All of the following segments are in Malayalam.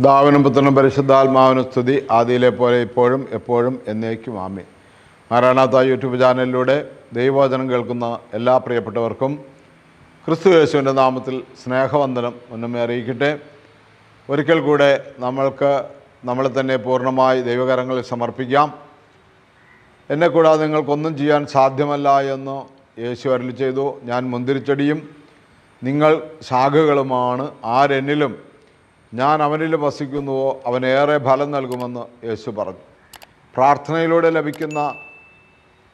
പിതാവിനും പുത്രനും പരിശുദ്ധാത്മാവിനും സ്തുതി. ആദിയിലെ പോലെ ഇപ്പോഴും എപ്പോഴും എന്നേക്കും ആമേ മാരാണാത്ത യൂട്യൂബ് ചാനലിലൂടെ ദൈവവചനം കേൾക്കുന്ന എല്ലാ പ്രിയപ്പെട്ടവർക്കും ക്രിസ്തു യേശുവിന്റെ നാമത്തിൽ സ്നേഹവന്ദനം മുന്നമേ അറിയിക്കട്ടെ. ഒരിക്കൽ കൂടെ നമ്മൾക്ക് നമ്മളെ തന്നെ പൂർണമായി ദൈവകരങ്ങളിൽ സമർപ്പിക്കാം. എന്നെ കൂടാതെ നിങ്ങൾക്കൊന്നും ചെയ്യാൻ സാധ്യമല്ല എന്ന് യേശു അരുളി ചെയ്തു. ഞാൻ മുന്തിരിച്ചെടിയും നിങ്ങൾ ശാഖകളുമാണ്. ആരെന്നിലും ഞാൻ അവനിൽ വസിക്കുന്നുവോ അവനേറെ ഫലം നൽകുമെന്ന് യേശു പറഞ്ഞു. പ്രാർത്ഥനയിലൂടെ ലഭിക്കുന്ന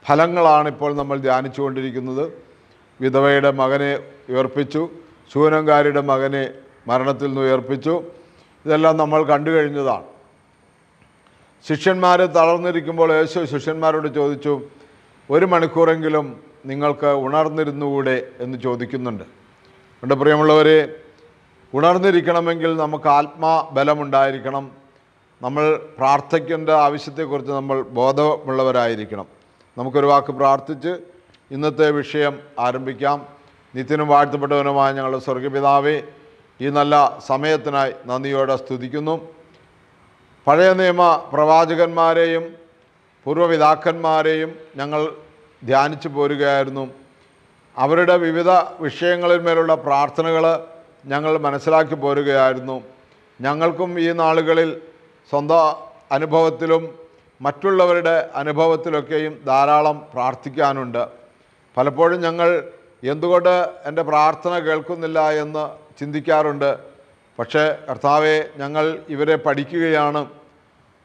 ഫലങ്ങളാണ് ഇപ്പോൾ നമ്മൾ ധ്യാനിച്ചുകൊണ്ടിരിക്കുന്നത്. വിധവയുടെ മകനെ ഉയർപ്പിച്ചു ശൂനങ്കാരിയുടെ മകനെ മരണത്തിൽ നിന്ന് ഉയർപ്പിച്ചു. ഇതെല്ലാം നമ്മൾ കണ്ടു കഴിഞ്ഞതാണ്. ശിഷ്യന്മാർ തളർന്നിരിക്കുമ്പോൾ യേശു ശിഷ്യന്മാരോട് ചോദിച്ചു ഒരു മണിക്കൂറെങ്കിലും നിങ്ങൾക്ക് ഉണർന്നിരുന്നുകൂടെ? എന്ന് ചോദിക്കുന്നുണ്ട്. എന്റെ പ്രിയമുള്ളവരെ ഉണർന്നിരിക്കണമെങ്കിൽ നമുക്ക് ആത്മാബലമുണ്ടായിരിക്കണം. നമ്മൾ പ്രാർത്ഥിക്കേണ്ട ആവശ്യത്തെക്കുറിച്ച് നമ്മൾ ബോധമുള്ളവരായിരിക്കണം. നമുക്കൊരു വാക്ക് പ്രാർത്ഥിച്ച് ഇന്നത്തെ വിഷയം ആരംഭിക്കാം. നിത്യനും വാഴ്ത്തപ്പെട്ടവനുമായ ഞങ്ങളുടെ സ്വർഗപിതാവേ ഈ നല്ല സമയത്തിനായി നന്ദിയോടെ സ്തുതിക്കുന്നു. പഴയ നിയമ പ്രവാചകന്മാരെയും പൂർവപിതാക്കന്മാരെയും ഞങ്ങൾ ധ്യാനിച്ചു പോരുകയായിരുന്നു. അവരുടെ വിവിധ വിഷയങ്ങളിന്മേലുള്ള പ്രാർത്ഥനകൾ ഞങ്ങൾ മനസ്സിലാക്കി പോരുകയായിരുന്നു. ഞങ്ങൾക്കും ഈ നാളുകളിൽ സ്വന്തം അനുഭവത്തിലും മറ്റുള്ളവരുടെ അനുഭവത്തിലൊക്കെയും ധാരാളം പ്രാർത്ഥിക്കാനുണ്ട്. പലപ്പോഴും ഞങ്ങൾ എന്തുകൊണ്ട് എന്റെ പ്രാർത്ഥന കേൾക്കുന്നില്ല എന്ന് ചിന്തിക്കാറുണ്ട്. പക്ഷേ കർത്താവെ ഞങ്ങൾ ഇവരെ പഠിക്കുകയാണ്.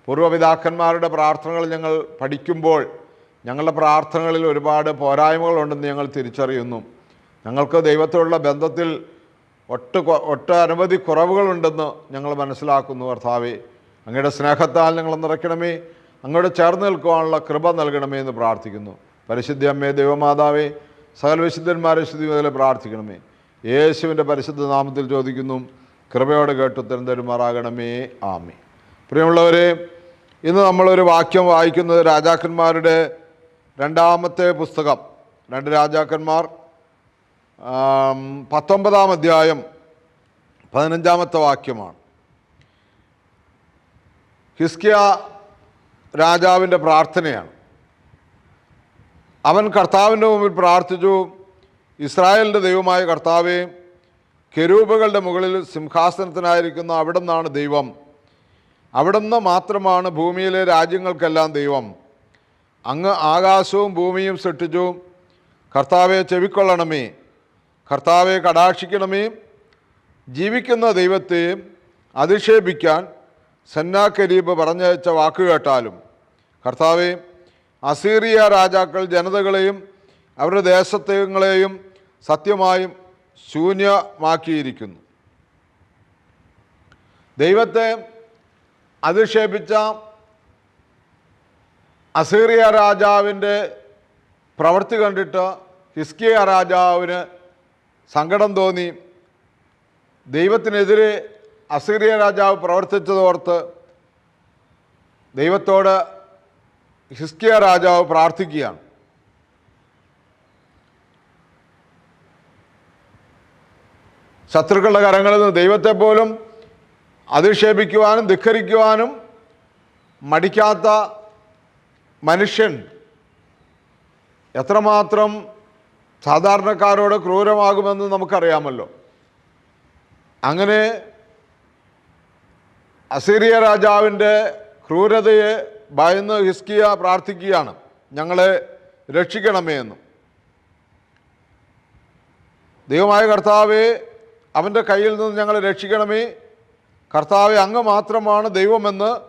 പൂർവപിതാക്കന്മാരുടെ പ്രാർത്ഥനകൾ ഞങ്ങൾ പഠിക്കുമ്പോൾ ഞങ്ങളുടെ പ്രാർത്ഥനകളിൽ ഒരുപാട് പോരായ്മകളുണ്ടെന്ന് ഞങ്ങൾ തിരിച്ചറിയുന്നു. ഞങ്ങൾക്ക് ദൈവത്തോടുള്ള ബന്ധത്തിൽ ഒട്ട് ഒട്ട അനവധി കുറവുകളുണ്ടെന്ന് ഞങ്ങൾ മനസ്സിലാക്കുന്നു കർത്താവേ. അങ്ങയുടെ സ്നേഹത്താൽ ഞങ്ങൾ നിറയ്ക്കണമേ. അങ്ങോട്ട് ചേർന്ന് നിൽക്കുവാനുള്ള കൃപ നൽകണമേ എന്ന് പ്രാർത്ഥിക്കുന്നു. പരിശുദ്ധ അമ്മേ ദൈവമാതാവേ സകല വിശുദ്ധന്മാരെ ശുദ്ധി മുതൽ പ്രാർത്ഥിക്കണമേ. യേശുവിന്റെ പരിശുദ്ധ നാമത്തിൽ ചോദിക്കുന്നു. കൃപയോടെ കേട്ട് ഉത്തരം തരുമാറാകണമേ. ആമേ പ്രിയമുള്ളവരെ ഇന്ന് നമ്മളൊരു വാക്യം വായിക്കുന്നത് രാജാക്കന്മാരുടെ രണ്ടാമത്തെ പുസ്തകം. രണ്ട് രാജാക്കന്മാർ പത്തൊമ്പതാം അധ്യായം പതിനഞ്ചാമത്തെ വാക്യമാണ്. ഹിസ്കിയ രാജാവിന്റെ പ്രാർത്ഥനയാണ്. അവൻ കർത്താവിന്റെ മുമ്പിൽ പ്രാർത്ഥിച്ചു ഇസ്രായേലിന്റെ ദൈവമായ കർത്താവെ കെരൂപകളുടെ മുകളിൽ സിംഹാസനത്തിനായിരിക്കുന്ന അവിടെ നിന്നാണ് ദൈവം. അവിടെ നിന്ന് മാത്രമാണ് ഭൂമിയിലെ രാജ്യങ്ങൾക്കെല്ലാം ദൈവം. അങ്ങ് ആകാശവും ഭൂമിയും സൃഷ്ടിച്ചു. കർത്താവെ ചെവിക്കൊള്ളണമേ. കർത്താവെ കടാക്ഷിക്കണമേ. ജീവിക്കുന്ന ദൈവത്തെ അധിക്ഷേപിക്കാൻ സന്നാ കരീബ് പറഞ്ഞയച്ച വാക്കുകേട്ടാലും കർത്താവെ അസീറിയ രാജാക്കൾ ജനതകളെയും അവരുടെ ദേശത്തെങ്ങളെയും സത്യമായും ശൂന്യമാക്കിയിരിക്കുന്നു. ദൈവത്തെ അധിക്ഷേപിച്ച അസീറിയ രാജാവിന്റെ പ്രവൃത്തി കണ്ടിട്ട് ഹിസ്കിയ രാജാവിന് സങ്കടം തോന്നി. ദൈവത്തിനെതിരെ അസീറിയ രാജാവ് പ്രവർത്തിച്ചതോർത്ത് ദൈവത്തോട് ഹിസ്കിയ രാജാവ് പ്രാർത്ഥിക്കുകയാണ്. ശത്രുക്കളുടെ കരങ്ങളിൽ നിന്ന് ദൈവത്തെ പോലും അധിക്ഷേപിക്കുവാനും ധിഖരിക്കുവാനും മടിക്കാത്ത മനുഷ്യൻ എത്രമാത്രം സാധാരണക്കാരോട് ക്രൂരമാകുമെന്ന് നമുക്കറിയാമല്ലോ. അങ്ങനെ അസീറിയ രാജാവിന്റെ ക്രൂരതയെ ഭയന്ന് ഹിസ്കിയ പ്രാർത്ഥിക്കുകയാണ്. ഞങ്ങളെ രക്ഷിക്കണമേ എന്നും. ദൈവമായ കർത്താവെ അവന്റെ കയ്യിൽ നിന്ന് ഞങ്ങളെ രക്ഷിക്കണമേ. കർത്താവെ അങ്ങ് മാത്രമാണ് ദൈവമെന്ന്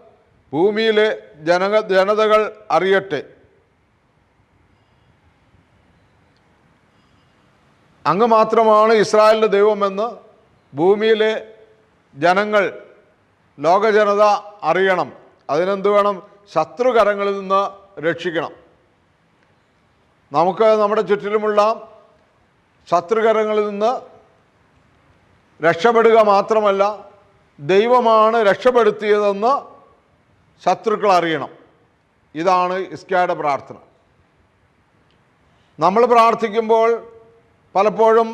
ഭൂമിയിലെ ജനക ജനതകൾ അറിയട്ടെ. അങ്ങ് മാത്രമാണ് ഇസ്രായേലിന്റെ ദൈവമെന്ന് ഭൂമിയിലെ ജനങ്ങൾ ലോകജനത അറിയണം. അതിനെന്ത് വേണം? ശത്രുകരങ്ങളിൽ നിന്ന് രക്ഷിക്കണം. നമുക്ക് നമ്മുടെ ചുറ്റിലുമുള്ള ശത്രുകരങ്ങളിൽ നിന്ന് രക്ഷപ്പെടുക മാത്രമല്ല ദൈവമാണ് രക്ഷപ്പെടുത്തിയതെന്ന് ശത്രുക്കൾ അറിയണം. ഇതാണ് ഇസ്കയുടെ പ്രാർത്ഥന. നമ്മൾ പ്രാർത്ഥിക്കുമ്പോൾ പലപ്പോഴും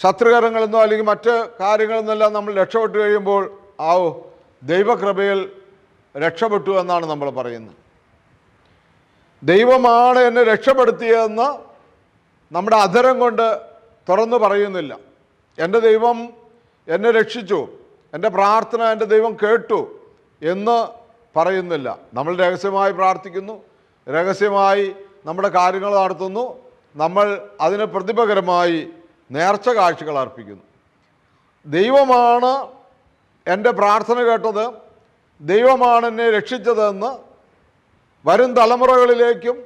ശത്രുകരങ്ങളിൽ നിന്നോ അല്ലെങ്കിൽ മറ്റ് കാര്യങ്ങളിൽ നിന്നെല്ലാം നമ്മൾ രക്ഷപ്പെട്ട് കഴിയുമ്പോൾ ആ ദൈവകൃപയിൽ രക്ഷപ്പെട്ടു എന്നാണ് നമ്മൾ പറയുന്നത്. ദൈവമാണ് എന്നെ രക്ഷപ്പെടുത്തിയതെന്ന് നമ്മുടെ അധരം കൊണ്ട് തുറന്നു പറയുന്നില്ല. എന്റെ ദൈവം എന്നെ രക്ഷിച്ചു എന്റെ പ്രാർത്ഥന എന്റെ ദൈവം കേട്ടു എന്ന് പറയുന്നില്ല. നമ്മൾ രഹസ്യമായി പ്രാർത്ഥിക്കുന്നു രഹസ്യമായി നമ്മുടെ കാര്യങ്ങൾ നടത്തുന്നു നമ്മൾ അതിന് പ്രതിപകരമായി നേർച്ച കാഴ്ചകൾ അർപ്പിക്കുന്നു. ദൈവമാണ് എന്റെ പ്രാർത്ഥന കേട്ടത്. ദൈവമാണ് എന്നെ രക്ഷിച്ചതെന്ന് വരും തലമുറകളിലേക്കും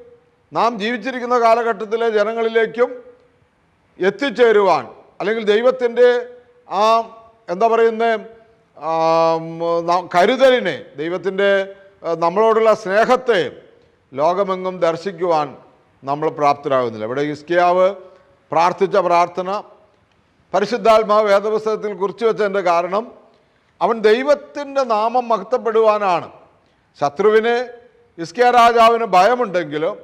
നാം ജീവിച്ചിരിക്കുന്ന കാലഘട്ടത്തിലെ ജനങ്ങളിലേക്കും എത്തിച്ചേരുവാൻ അല്ലെങ്കിൽ ദൈവത്തിന്റെ ആ എന്താ പറയുന്നത് കരുതലിനെ ദൈവത്തിന്റെ നമ്മളോടുള്ള സ്നേഹത്തെ ലോകമെങ്ങും ദർശിക്കുവാൻ നമ്മൾ പ്രാപ്തരാകുന്നില്ല. ഇവിടെ ഇസ്കിയാവ് പ്രാർത്ഥിച്ച പ്രാർത്ഥന പരിശുദ്ധാത്മാവ് വേദപുസ്തകത്തിൽ കുറിച്ചു വെച്ചതിന്റെ കാരണം അവൻ ദൈവത്തിന്റെ നാമം മഹത്വപ്പെടുവാനാണ്. ശത്രുവിന് ഇസ്കിയ രാജാവിന് ഭയമുണ്ടെങ്കിലും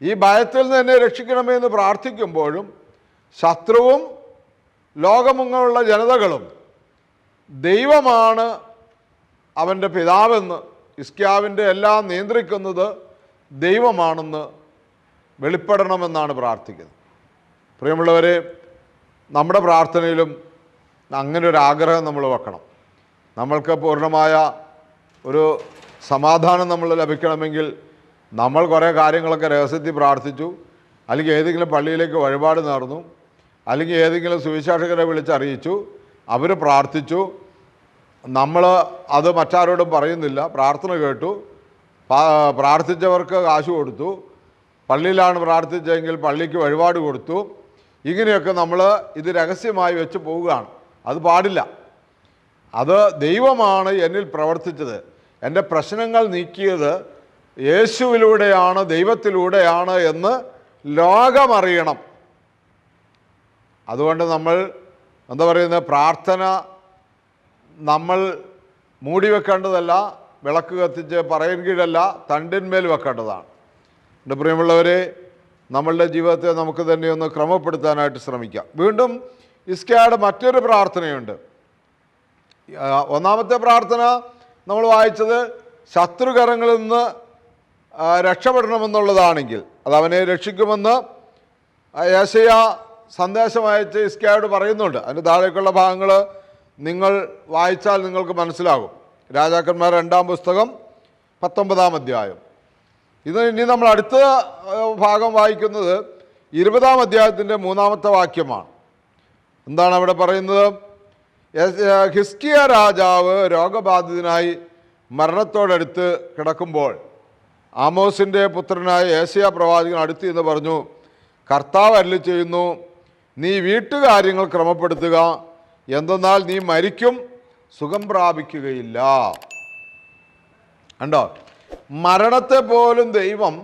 ഈ ഭയത്തിൽ നിന്ന് എന്നെ രക്ഷിക്കണമെന്ന് പ്രാർത്ഥിക്കുമ്പോഴും ശത്രുവും ലോകമെങ്ങുള്ള ജനതകളും ദൈവമാണ് അവന്റെ പിതാവെന്ന് ഇസ്ക്യാവിന്റെ എല്ലാം നിയന്ത്രിക്കുന്നത് ദൈവമാണെന്ന് വെളിപ്പെടണമെന്നാണ് പ്രാർത്ഥിക്കുന്നത്. പ്രിയമുള്ളവർ നമ്മുടെ പ്രാർത്ഥനയിലും അങ്ങനെ ഒരു ആഗ്രഹം നമ്മൾ വെക്കണം. നമ്മൾക്ക് പൂർണമായ ഒരു സമാധാനം നമ്മൾ ലഭിക്കണമെങ്കിൽ നമ്മൾ കുറേ കാര്യങ്ങളൊക്കെ രഹസ്യത്തിൽ പ്രാർത്ഥിച്ചു അല്ലെങ്കിൽ ഏതെങ്കിലും പള്ളിയിലേക്ക് വഴിപാട് നേർന്നു അല്ലെങ്കിൽ ഏതെങ്കിലും സുവിശേഷകരെ വിളിച്ചറിയിച്ചു അവർ പ്രാർത്ഥിച്ചു. നമ്മൾ അത് മറ്റാരോടും പറയുന്നില്ല പ്രാർത്ഥന കേട്ടു പ്രാർത്ഥിച്ചവർക്ക് കാശ് കൊടുത്തു പള്ളിയിലാണ് പ്രാർത്ഥിച്ചതെങ്കിൽ പള്ളിക്ക് വഴിപാട് കൊടുത്തു. ഇങ്ങനെയൊക്കെ നമ്മൾ ഇത് രഹസ്യമായി വെച്ച് പോവുകയാണ്. അത് പാടില്ല. അത് ദൈവമാണ് എന്നിൽ പ്രവർത്തിച്ചത്. എന്റെ പ്രശ്നങ്ങൾ നീക്കിയത് യേശുവിലൂടെയാണ് ദൈവത്തിലൂടെയാണ് എന്ന് ലോകമറിയണം. അതുകൊണ്ട് നമ്മൾ എന്താ പറയുന്നത് പ്രാർത്ഥന നമ്മൾ മൂടി വെക്കേണ്ടതല്ല വിളക്ക് കത്തിച്ച് പറയൻ കീഴല്ല തണ്ടിന്മേൽ വെക്കേണ്ടതാണ്. എന്റെ പ്രിയമുള്ളവരെ നമ്മളുടെ ജീവിതത്തെ നമുക്ക് തന്നെ ഒന്ന് ക്രമപ്പെടുത്താനായിട്ട് ശ്രമിക്കാം. വീണ്ടും ഇസ്കയുടെ മറ്റൊരു പ്രാർത്ഥനയുണ്ട്. ഒന്നാമത്തെ പ്രാർത്ഥന നമ്മൾ വായിച്ചത് ശത്രുകരങ്ങളിൽ നിന്ന് രക്ഷപ്പെടണമെന്നുള്ളതാണെങ്കിൽ അത് അവനെ രക്ഷിക്കുമെന്ന് യേശയ സന്ദേശം അയച്ച് ഇസ്കയോട് പറയുന്നുണ്ട്. അതിന്റെ താഴേക്കുള്ള ഭാഗങ്ങൾ നിങ്ങൾ വായിച്ചാൽ നിങ്ങൾക്ക് മനസ്സിലാകും. രാജാക്കന്മാർ രണ്ടാം പുസ്തകം പത്തൊമ്പതാം അധ്യായം. ഇത് ഇനി നമ്മൾ അടുത്ത ഭാഗം വായിക്കുന്നത് ഇരുപതാം അധ്യായത്തിന്റെ മൂന്നാമത്തെ വാക്യമാണ്. എന്താണ് അവിടെ പറയുന്നത്? ഹിസ്കിയ രാജാവ് രോഗബാധിതനായി മരണത്തോടടുത്ത് കിടക്കുമ്പോൾ ആമോസിന്റെ പുത്രനായ ഏഷ്യ പ്രവാചകൻ അടുത്ത് എന്ന് പറഞ്ഞു കർത്താവ് അരളി ചെയ്യുന്നു നീ വീട്ടുകാര്യങ്ങൾ ക്രമപ്പെടുത്തുക. എന്തെന്നാൽ നീ മരിക്കും സുഖം പ്രാപിക്കുകയില്ല. കണ്ടോ? മരണത്തെ പോലും ദൈവം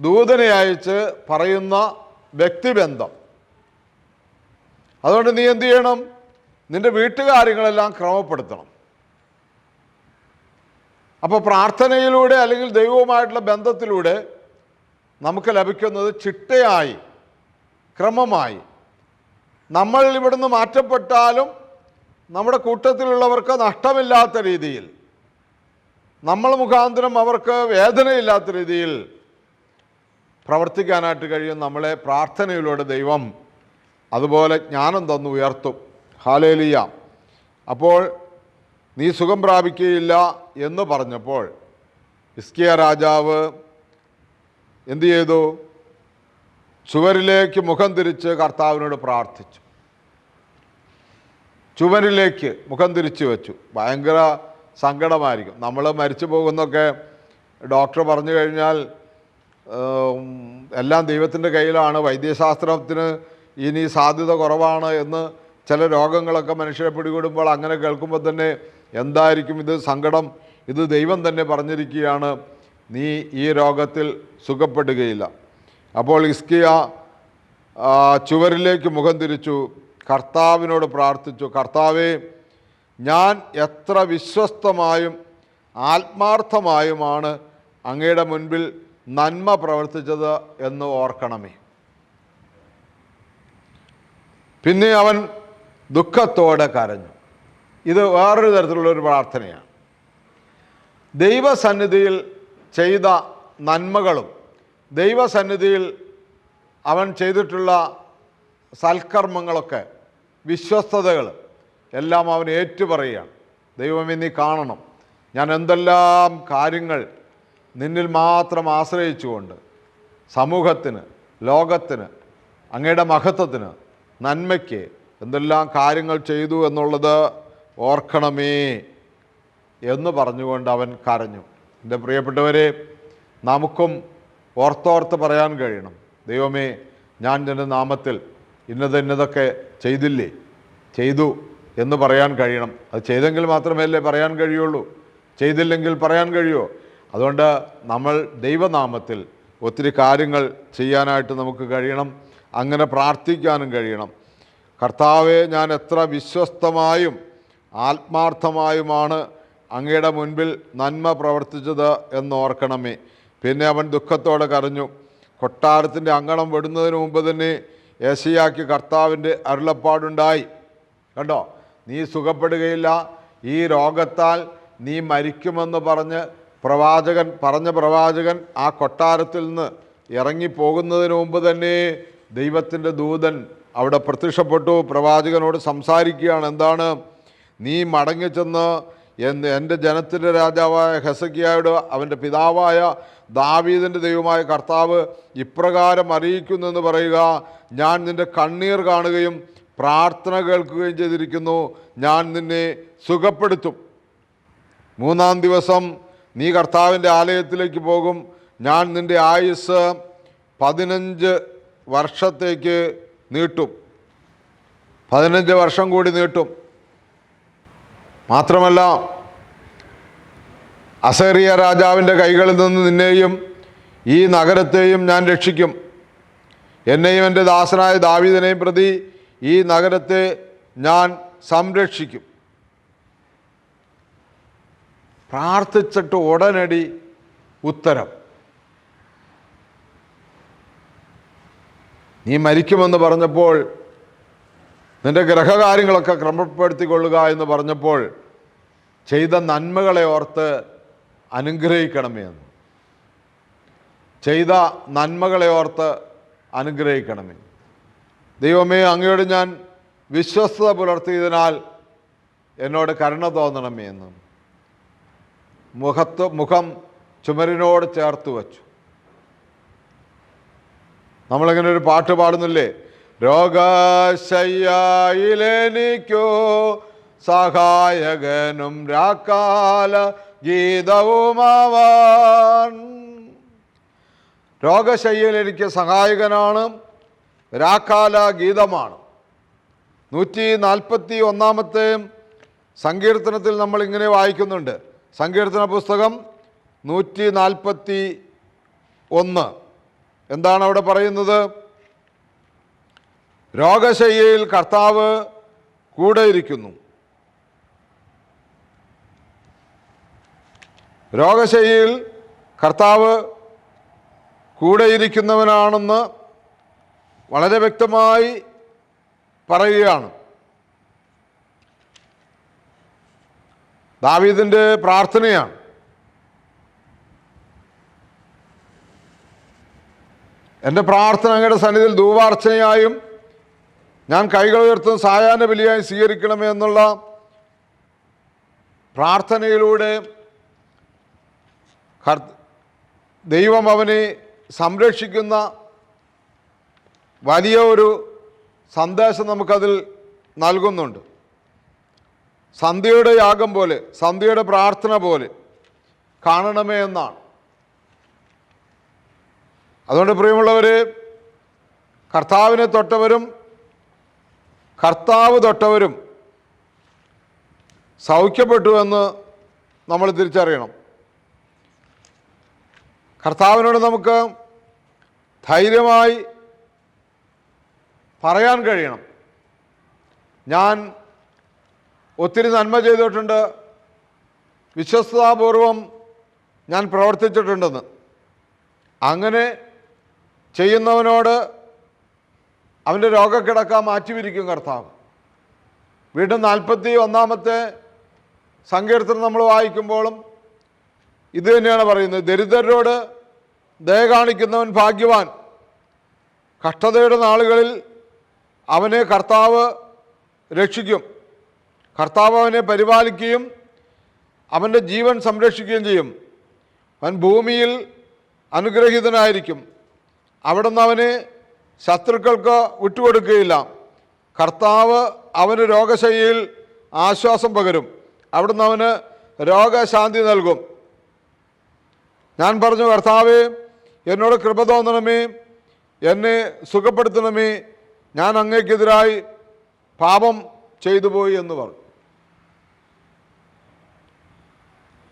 ദൂതനെ അയച്ച് പറയുന്ന വ്യക്തിബന്ധം. അതുകൊണ്ട് നീ എന്ത് ചെയ്യണം? നിന്റെ വീട്ടുകാര്യങ്ങളെല്ലാം ക്രമപ്പെടുത്തണം. അപ്പോൾ പ്രാർത്ഥനയിലൂടെ അല്ലെങ്കിൽ ദൈവവുമായിട്ടുള്ള ബന്ധത്തിലൂടെ നമുക്ക് ലഭിക്കുന്നത് ചിട്ടയായി ക്രമമായി. നമ്മൾ ഇവിടുന്ന് മാറ്റപ്പെട്ടാലും നമ്മുടെ കൂട്ടത്തിലുള്ളവർക്ക് നഷ്ടമില്ലാത്ത രീതിയിൽ നമ്മൾ മുഖാന്തരം അവർക്ക് വേദനയില്ലാത്ത രീതിയിൽ പ്രവർത്തിക്കാനായിട്ട് കഴിയും. നമ്മളെ പ്രാർത്ഥനയിലൂടെ ദൈവം അതുപോലെ ജ്ഞാനം തന്നു ഉയർത്തും. ഹാലേലിയ. അപ്പോൾ നീ സുഖം പ്രാപിക്കുകയില്ല എന്ന് പറഞ്ഞപ്പോൾ ഇസ്കിയ രാജാവ് എന്തു ചെയ്തു? ചുവരിലേക്ക് മുഖം തിരിച്ച് കർത്താവിനോട് പ്രാർത്ഥിച്ചു. ചുവരിലേക്ക് മുഖം തിരിച്ചു വെച്ചു. ഭയങ്കര സങ്കടമായിരിക്കും. നമ്മൾ മരിച്ചു പോകുന്നൊക്കെ ഡോക്ടർ പറഞ്ഞു കഴിഞ്ഞാൽ എല്ലാം ദൈവത്തിന്റെ കയ്യിലാണ്. വൈദ്യശാസ്ത്രത്തിന് ഇനി സാധ്യത കുറവാണ് എന്ന് ചില രോഗങ്ങളൊക്കെ മനുഷ്യരെ പിടികൂടുമ്പോൾ അങ്ങനെ കേൾക്കുമ്പോൾ തന്നെ എന്തായിരിക്കും ഇത് സങ്കടം? ഇത് ദൈവം തന്നെ പറഞ്ഞിരിക്കുകയാണ് നീ ഈ രോഗത്തിൽ സുഖപ്പെടുകയില്ല. അപ്പോൾ ഇസ്കിയ ചുവരിലേക്ക് മുഖം തിരിച്ചു കർത്താവിനോട് പ്രാർത്ഥിച്ചു. കർത്താവേ ഞാൻ എത്ര വിശ്വസ്തമായും ആത്മാർത്ഥമായുമാണ് അങ്ങയുടെ മുൻപിൽ നന്മ പ്രവർത്തിച്ചത് എന്ന് ഓർക്കണമേ. പിന്നെ അവൻ ദുഃഖത്തോടെ കരഞ്ഞു. ഇത് വേറൊരു തരത്തിലുള്ള ഒരു പ്രാർത്ഥനയാണ്. ദൈവസന്നിധിയിൽ ചെയ്ത നന്മകളും ദൈവസന്നിധിയിൽ അവൻ ചെയ്തിട്ടുള്ള സൽക്കർമ്മങ്ങളൊക്കെ വിശ്വസ്തതകൾ എല്ലാം അവൻ ഏറ്റുപറയുകയാണ്. ദൈവമേ നീ കാണണം. ഞാൻ എന്തെല്ലാം കാര്യങ്ങൾ നിന്നിൽ മാത്രം ആശ്രയിച്ചുകൊണ്ട് സമൂഹത്തിന് ലോകത്തിന് അങ്ങയുടെ മഹത്വത്തിന് നന്മയ്ക്ക് എന്തെല്ലാം കാര്യങ്ങൾ ചെയ്തു എന്നുള്ളത് ഓർക്കണമേ എന്ന് പറഞ്ഞുകൊണ്ട് അവൻ കരഞ്ഞു. എന്റെ പ്രിയപ്പെട്ടവരെ നമുക്കും ഓർത്തോർത്ത് പറയാൻ കഴിയണം. ദൈവമേ ഞാൻ എന്റെ നാമത്തിൽ ഇന്നത് ഇന്നതൊക്കെ ചെയ്തില്ലേ? ചെയ്തു. എന്ന് പറയാൻ കഴിയണം. അത് ചെയ്തെങ്കിൽ മാത്രമല്ലേ പറയാൻ കഴിയുള്ളൂ. ചെയ്തില്ലെങ്കിൽ പറയാൻ കഴിയുമോ? അതുകൊണ്ട് നമ്മൾ ദൈവനാമത്തിൽ ഒത്തിരി കാര്യങ്ങൾ ചെയ്യാനായിട്ട് നമുക്ക് കഴിയണം. അങ്ങനെ പ്രാർത്ഥിക്കാനും കഴിയണം. കർത്താവെ ഞാൻ എത്ര വിശ്വസ്തമായും ആത്മാർത്ഥമായുമാണ് അങ്ങയുടെ മുൻപിൽ നന്മ പ്രവർത്തിച്ചത് എന്നോർക്കണമേ പിന്നെ അവൻ ദുഃഖത്തോടെ കരഞ്ഞു. കൊട്ടാരത്തിന്റെ അങ്കണം വിടുന്നതിന് മുമ്പ് തന്നെ ഏശയാക്കി കർത്താവിന്റെ അരുളപ്പാടുണ്ടായി. കണ്ടോ? നീ സുഖപ്പെടുകയില്ല. ഈ രോഗത്താൽ നീ മരിക്കുമെന്ന് പറഞ്ഞ് പ്രവാചകൻ പറഞ്ഞ പ്രവാചകൻ ആ കൊട്ടാരത്തിൽ നിന്ന് ഇറങ്ങിപ്പോകുന്നതിന് മുമ്പ് തന്നെ ദൈവത്തിന്റെ ദൂതൻ അവിടെ പ്രത്യക്ഷപ്പെട്ടു. പ്രവാചകനോട് സംസാരിക്കുകയാണ് എന്താണ്? നീ മടങ്ങിച്ചെന്ന് എന്ന് എന്റെ ജനത്തിന്റെ രാജാവായ ഹെസക്കിയായോട് അവന്റെ പിതാവായ ദാവീദിന്റെ ദൈവമായ കർത്താവ് ഇപ്രകാരം അറിയിക്കുന്നു എന്ന് പറയുക. ഞാൻ നിന്റെ കണ്ണീർ കാണുകയും പ്രാർത്ഥന കേൾക്കുകയും ചെയ്തിരിക്കുന്നു. ഞാൻ നിന്നെ സുഖപ്പെടുത്തും. മൂന്നാം ദിവസം നീ കർത്താവിന്റെ ആലയത്തിലേക്ക് പോകും. ഞാൻ നിന്റെ ആയുസ് പതിനഞ്ച് വർഷത്തേക്ക് നീട്ടും. പതിനഞ്ച് വർഷം കൂടി നീട്ടും. മാത്രമല്ല അസേറിയ രാജാവിന്റെ കൈകളിൽ നിന്ന് നിന്നെയും ഈ നഗരത്തെയും ഞാൻ രക്ഷിക്കും. എന്നെയും എന്റെ ദാസനായ ദാവീദിനെയും പ്രതി ഈ നഗരത്തെ ഞാൻ സംരക്ഷിക്കും. പ്രാർത്ഥിച്ചിട്ട് ഉടനടി ഉത്തരം. നീ മരിക്കുമെന്ന് പറഞ്ഞപ്പോൾ നിന്റെ ഗ്രഹകാര്യങ്ങളൊക്കെ ക്രമപ്പെടുത്തിക്കൊള്ളുക എന്ന് പറഞ്ഞപ്പോൾ ചെയ്ത നന്മകളെ ഓർത്ത് അനുഗ്രഹിക്കണമേ എന്ന്. ചെയ്ത നന്മകളെ ഓർത്ത് അനുഗ്രഹിക്കണമേ. ദൈവമേ അങ്ങയോട് ഞാൻ വിശ്വസ്തത പുലർത്തിയതിനാൽ എന്നോട് കരുണ തോന്നണമേ എന്ന്. മുഖത്ത് മുഖം ചുമരിനോട് ചേർത്ത് വച്ചു. നമ്മളിങ്ങനെ ഒരു പാട്ട് പാടുന്നില്ലേ? രോഗശയ്യായിലെനിക്കോ സഹായകനും രാക്കാല ഗീതവുമാവാൻ. രോഗശയ്യയിൽ എനിക്ക് സഹായകനാണ്. രാക്കാല ഗീതമാണ്. നൂറ്റി നാൽപ്പത്തി ഒന്നാമത്തെ സങ്കീർത്തനത്തിൽ നമ്മൾ ഇങ്ങനെ വായിക്കുന്നുണ്ട്. സങ്കീർത്തന പുസ്തകം നൂറ്റി നാൽപ്പത്തി ഒന്ന് എന്താണ് അവിടെ പറയുന്നത്? രോഗശയ്യയിൽ കർത്താവ് കൂടെയിരിക്കുന്നു. രോഗശയ്യയിൽ കർത്താവ് കൂടെയിരിക്കുന്നവനാണെന്ന് വളരെ വ്യക്തമായി പറയുകയാണ്. ദാവീദിന്റെ പ്രാർത്ഥനയാണ്. എന്റെ പ്രാർത്ഥന അങ്ങയുടെ സന്നിധിയിൽ ദൂവാർച്ചനയായും ഞാൻ കൈകൾ ഉയർത്തുന്ന സായാഹ്ന ബലിയായി സ്വീകരിക്കണമേ എന്നുള്ള പ്രാർത്ഥനയിലൂടെ ദൈവം അവനെ സംരക്ഷിക്കുന്ന വലിയ ഒരു സന്ദേശം നമുക്കതിൽ നൽകുന്നുണ്ട്. സന്ധ്യയുടെ യാഗം പോലെ സന്ധ്യയുടെ പ്രാർത്ഥന പോലെ കാണണമേ എന്നാണ്. അതുകൊണ്ട് പ്രിയമുള്ളവർ കർത്താവിനെ തൊട്ടവരും കർത്താവ് തൊട്ടവരും സൗഖ്യപ്പെട്ടു എന്ന് നമ്മൾ തിരിച്ചറിയണം. കർത്താവിനോട് നമുക്ക് ധൈര്യമായി പറയാൻ കഴിയണം. ഞാൻ ഒത്തിരി നന്മ ചെയ്തിട്ടുണ്ട്. വിശ്വസ്തതാപൂർവം ഞാൻ പ്രവർത്തിച്ചിട്ടുണ്ടെന്ന്. അങ്ങനെ ചെയ്യുന്നവനോട് അവന്റെ രോഗക്കിടക്ക മാറ്റിവിരിക്കും കർത്താവ്. വീണ്ടും നാൽപ്പത്തി ഒന്നാമത്തെ സങ്കീർത്തനം നമ്മൾ വായിക്കുമ്പോഴും ഇത് തന്നെയാണ് പറയുന്നത്. ദരിദ്രരോട് ദയ കാണിക്കുന്നവൻ ഭാഗ്യവാൻ. കഷ്ടതയുടെ നാളുകളിൽ അവനെ കർത്താവ് രക്ഷിക്കും. കർത്താവ് അവനെ പരിപാലിക്കുകയും അവന്റെ ജീവൻ സംരക്ഷിക്കുകയും ചെയ്യും. അവൻ ഭൂമിയിൽ അനുഗ്രഹീതനായിരിക്കും. അവിടെ നിന്ന് അവനെ ശത്രുക്കൾക്ക് വിട്ടുകൊടുക്കുകയില്ല. കർത്താവ് അവന് രോഗശൈലിയിൽ ആശ്വാസം പകരും. അവിടുന്ന് അവന് രോഗശാന്തി നൽകും. ഞാൻ പറഞ്ഞു കർത്താവേ എന്നോട് കൃപ തോന്നണമേ എന്നെ സുഖപ്പെടുത്തണമേ ഞാൻ അങ്ങേക്കെതിരായി പാപം ചെയ്തു പോയി എന്ന് പറഞ്ഞു.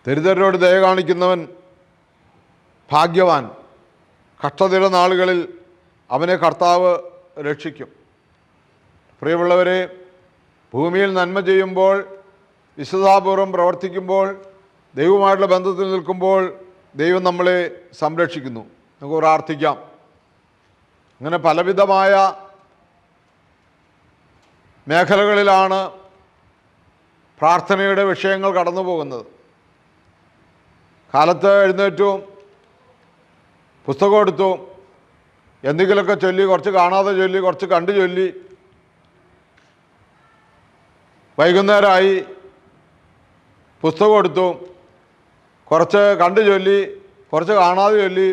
ദരിദ്രരോട് ദയ കാണിക്കുന്നവൻ ഭാഗ്യവാൻ. കഷ്ടതയുടെ നാളുകളിൽ അവനെ കർത്താവ് രക്ഷിക്കും. പ്രിയമുള്ളവരെ ഭൂമിയിൽ നന്മ ചെയ്യുമ്പോൾ വിശുദ്ധാപൂർവം പ്രവർത്തിക്കുമ്പോൾ ദൈവമായിട്ടുള്ള ബന്ധത്തിൽ നിൽക്കുമ്പോൾ ദൈവം നമ്മളെ സംരക്ഷിക്കുന്നു. നമുക്ക് പ്രാർത്ഥിക്കാം. അങ്ങനെ പലവിധമായ മേഖലകളിലാണ് പ്രാർത്ഥനയുടെ വിഷയങ്ങൾ കടന്നു പോകുന്നത് കാലത്ത് എഴുന്നേറ്റു പുസ്തകം എടുത്തു എന്തെങ്കിലുമൊക്കെ ചൊല്ലി കുറച്ച് കാണാതെ ചൊല്ലി കുറച്ച് കണ്ടു ചൊല്ലി. വൈകുന്നേരമായി പുസ്തകം എടുത്തു കുറച്ച് കണ്ടു ചൊല്ലി കുറച്ച് കാണാതെ ചൊല്ലി.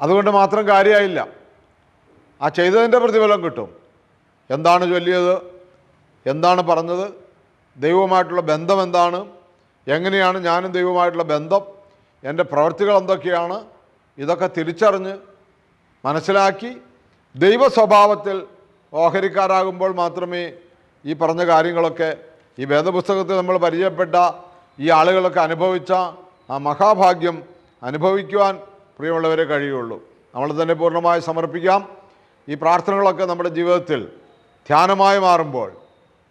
അതുകൊണ്ട് മാത്രം കാര്യമായില്ല. ആ ചെയ്തതിന്റെ പ്രതിഫലം കിട്ടും. എന്താണ് ചൊല്ലിയത്? എന്താണ് പറഞ്ഞത്? ദൈവവുമായിട്ടുള്ള ബന്ധം എന്താണ്? എങ്ങനെയാണ് ഞാനും ദൈവവുമായിട്ടുള്ള ബന്ധം? എന്റെ പ്രവൃത്തികൾ എന്തൊക്കെയാണ്? ഇതൊക്കെ തിരിച്ചറിഞ്ഞ് മനസ്സിലാക്കി ദൈവ സ്വഭാവത്തിൽ ഓഹരിക്കാരാകുമ്പോൾ മാത്രമേ ഈ പറഞ്ഞ കാര്യങ്ങളൊക്കെ ഈ വേദപുസ്തകത്തിൽ നമ്മൾ പരിചയപ്പെട്ട ഈ ആളുകളൊക്കെ അനുഭവിച്ച ആ മഹാഭാഗ്യം അനുഭവിക്കുവാൻ പ്രിയമുള്ളവരെ കഴിയുള്ളൂ. നമ്മൾ തന്നെ പൂർണമായി സമർപ്പിക്കാം. ഈ പ്രാർത്ഥനകളൊക്കെ നമ്മുടെ ജീവിതത്തിൽ ധ്യാനമായി മാറുമ്പോൾ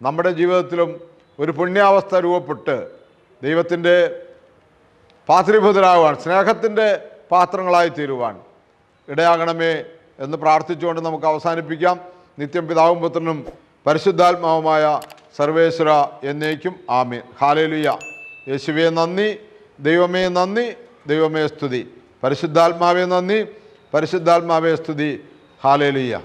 നമ്മുടെ ജീവിതത്തിലും ഒരു പുണ്യാവസ്ഥ രൂപപ്പെട്ട് ദൈവത്തിന്റെ പാത്രീഭൂതരാകുവാൻ സ്നേഹത്തിന്റെ പാത്രങ്ങളായി തീരുവാൻ ഇടയാകണമേ എന്ന് പ്രാർത്ഥിച്ചുകൊണ്ട് നമുക്ക് അവസാനിപ്പിക്കാം. നിത്യം പിതാവും പുത്രനും പരിശുദ്ധാത്മാവുമായ സർവേശ്വര എന്നേക്കും ആമീൻ. ഹാലേലുയ. യേശുവേ നന്ദി. ദൈവമേ നന്ദി. ദൈവമേ സ്തുതി. പരിശുദ്ധാത്മാവേ നന്ദി. പരിശുദ്ധാത്മാവേ സ്തുതി. ഹാലേലുയ്യ